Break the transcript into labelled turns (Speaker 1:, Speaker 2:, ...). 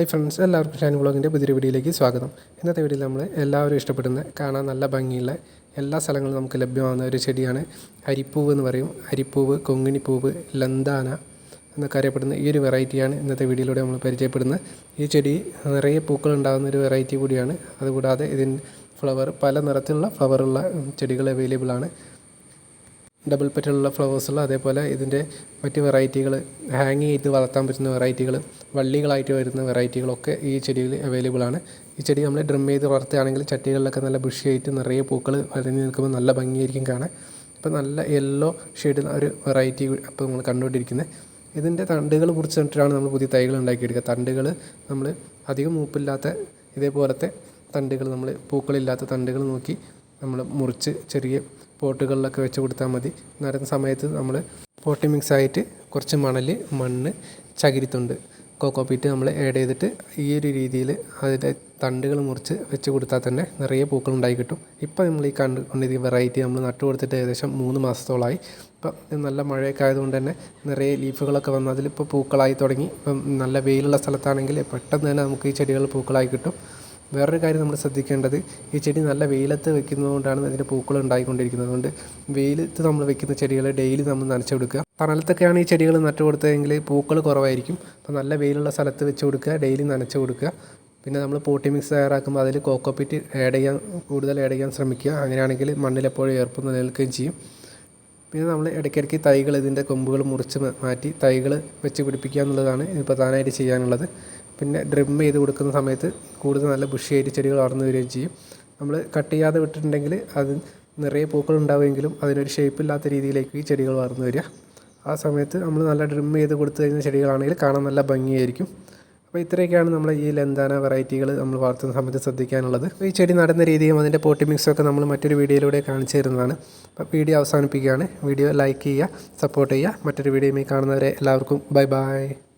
Speaker 1: Hi friends എല്ലാവർക്കും ഷാൻ ബ്ലോഗിന്റെ പുതിയൊരു വീഡിയോയിലേക്ക് സ്വാഗതം. ഇന്നത്തെ വീഡിയോയിൽ നമ്മൾ എല്ലാവരും ഇഷ്ടപ്പെടുന്ന കാണാൻ നല്ല ഭംഗിയുള്ള എല്ലാ സ്ഥലങ്ങളും നമുക്ക് ലഭ്യമാകുന്ന ഒരു ചെടിയാണ് അരിപ്പൂവ് എന്ന് പറയും. അരിപ്പൂവ് കൊങ്ങിണിപ്പൂവ് ലന്താന എന്നൊക്കെ അറിയപ്പെടുന്ന ഈ ഒരു വെറൈറ്റിയാണ് ഇന്നത്തെ വീഡിയോയിലൂടെ നമ്മൾ പരിചയപ്പെടുന്നത്. ഈ ചെടി നിറയെ പൂക്കൾ ഉണ്ടാകുന്ന ഒരു വെറൈറ്റി കൂടിയാണ്. അതുകൂടാതെ ഇതിന്റെ ഫ്ലവർ പല നിറത്തിലുള്ള ഫ്ലവറുള്ള ചെടികൾ അവൈലബിൾ ആണ്. ഡബിൾ പെറ്റലുള്ള ഫ്ലവേഴ്സുള്ള അതേപോലെ ഇതിന്റെ മറ്റ് വെറൈറ്റികൾ ഹാങ് ചെയ്ത് വളർത്താൻ പറ്റുന്ന വെറൈറ്റികൾ വള്ളികളായിട്ട് വരുന്ന വെറൈറ്റികളൊക്കെ ഈ ചെടിയിൽ അവൈലബിൾ ആണ്. ഈ ചെടി നമ്മൾ ഡ്രം ചെയ്ത് വളർത്തുകയാണെങ്കിൽ ചട്ടികളിലൊക്കെ നല്ല ബുഷിയായിട്ട് നിറയെ പൂക്കൾ വരഞ്ഞ് നിൽക്കുമ്പോൾ നല്ല ഭംഗിയായിരിക്കും കാണാൻ. അപ്പോൾ നല്ല യെല്ലോ ഷെയ്ഡ് ഒരു വെറൈറ്റി അപ്പോൾ നമ്മൾ കണ്ടുകൊണ്ടിരിക്കുന്നത് ഇതിന്റെ തണ്ടുകൾ മുറിച്ചിട്ടാണ് നമ്മൾ പുതിയ തൈകൾ ഉണ്ടാക്കിയെടുക്കുക. തണ്ടുകൾ നമ്മൾ അധികം മൂപ്പില്ലാത്ത ഇതേപോലത്തെ തണ്ടുകൾ നമ്മൾ പൂക്കളില്ലാത്ത തണ്ടുകൾ നോക്കി നമ്മൾ മുറിച്ച് ചെറിയ പോട്ടുകളിലൊക്കെ വെച്ച് കൊടുത്താൽ മതി. നടുന്ന സമയത്ത് നമ്മൾ പോട്ടി മിക്സ് ആയിട്ട് കുറച്ച് മണൽ മണ്ണ് ചകിരിത്തുണ്ട് കോക്കോ പീറ്റ് നമ്മൾ ആഡ് ചെയ്തിട്ട് ഈ ഒരു രീതിയിൽ അതിന്റെ തണ്ടുകൾ മുറിച്ച് വെച്ച് കൊടുത്താൽ തന്നെ നിറയെ പൂക്കൾ ഉണ്ടായി കിട്ടും. ഇപ്പം നമ്മൾ ഈ കണ്ട് കൊണ്ടിരിക്കുന്ന വെറൈറ്റി നമ്മൾ നട്ടു കൊടുത്തിട്ട് ഏകദേശം മൂന്ന് മാസത്തോളമായി. ഇപ്പം നല്ല മഴയൊക്കെ ആയതുകൊണ്ട് തന്നെ നിറയെ ലീഫുകളൊക്കെ വന്ന് അതിലിപ്പോൾ പൂക്കളായി തുടങ്ങി. ഇപ്പം നല്ല വെയിലുള്ള സ്ഥലത്താണെങ്കിൽ പെട്ടെന്ന് തന്നെ നമുക്ക് ഈ ചെടികൾ പൂക്കളായി കിട്ടും. വേറൊരു കാര്യം നമ്മൾ ശ്രദ്ധിക്കേണ്ടത് ഈ ചെടി നല്ല വെയിലത്ത് വെക്കുന്നതുകൊണ്ടാണ് അതിന്റെ പൂക്കൾ ഉണ്ടായിക്കൊണ്ടിരിക്കുന്നത്. അതുകൊണ്ട് വെയിലത്ത് നമ്മൾ വെക്കുന്ന ചെടികൾ ഡെയിലി നമ്മൾ നനച്ചു കൊടുക്കുക. തണലത്തൊക്കെയാണ് ഈ ചെടികൾ നട്ടു കൊടുത്തതെങ്കിൽ പൂക്കൾ കുറവായിരിക്കും. അപ്പോൾ നല്ല വെയിലുള്ള സ്ഥലത്ത് വെച്ച് കൊടുക്കുക ഡെയിലി നനച്ചു കൊടുക്കുക. പിന്നെ നമ്മൾ പോട്ടി മിക്സ് തയ്യാറാക്കുമ്പോൾ അതിൽ കോക്കോപ്പിറ്റ് ആഡ് ചെയ്യാൻ കൂടുതൽ ആഡ് ചെയ്യാൻ ശ്രമിക്കുക. അങ്ങനെയാണെങ്കിൽ മണ്ണിലെപ്പോഴും ഏർപ്പ് നിലനിൽക്കുകയും ചെയ്യും. പിന്നെ നമ്മൾ ഇടയ്ക്കിടയ്ക്ക് തൈകൾ ഇതിന്റെ കൊമ്പുകൾ മുറിച്ച് മാറ്റി തൈകൾ വെച്ച് പിടിപ്പിക്കുക എന്നുള്ളതാണ് ഇത് പ്രധാനമായിട്ട് ചെയ്യാനുള്ളത്. പിന്നെ ഡ്രിം ചെയ്ത് കൊടുക്കുന്ന സമയത്ത് കൂടുതൽ നല്ല ബുഷിയായിട്ട് ചെടികൾ വളർന്നു വരികയും ചെയ്യും. നമ്മൾ കട്ട് ചെയ്യാതെ വിട്ടിട്ടുണ്ടെങ്കിൽ അത് നിറയെ പൂക്കൾ ഉണ്ടാവുമെങ്കിലും അതിനൊരു ഷേപ്പില്ലാത്ത രീതിയിലേക്ക് ഈ ചെടികൾ വളർന്നു വരിക. ആ സമയത്ത് നമ്മൾ നല്ല ഡ്രിം ചെയ്ത് കൊടുത്തു കഴിഞ്ഞ ചെടികളാണെങ്കിൽ കാണാൻ നല്ല ഭംഗിയായിരിക്കും. അപ്പോൾ ഇത്രയൊക്കെയാണ് നമ്മൾ ഈ ലെന്താന വെറൈറ്റികൾ നമ്മൾ വളർത്തുന്ന സമയത്ത് ശ്രദ്ധിക്കാനുള്ളത്. ഈ ചെടി നടന്ന രീതിയും അതിന്റെ പോട്ടി മിക്സൊക്കെ നമ്മൾ മറ്റൊരു വീഡിയോയിലൂടെ കാണിച്ചു തരുന്നതാണ്. അപ്പോൾ വീഡിയോ അവസാനിപ്പിക്കുകയാണ്. വീഡിയോ ലൈക്ക് ചെയ്യുക സപ്പോർട്ട് ചെയ്യുക. മറ്റൊരു വീഡിയോയുമായി കാണുന്നവരെ എല്ലാവർക്കും ബൈ ബൈ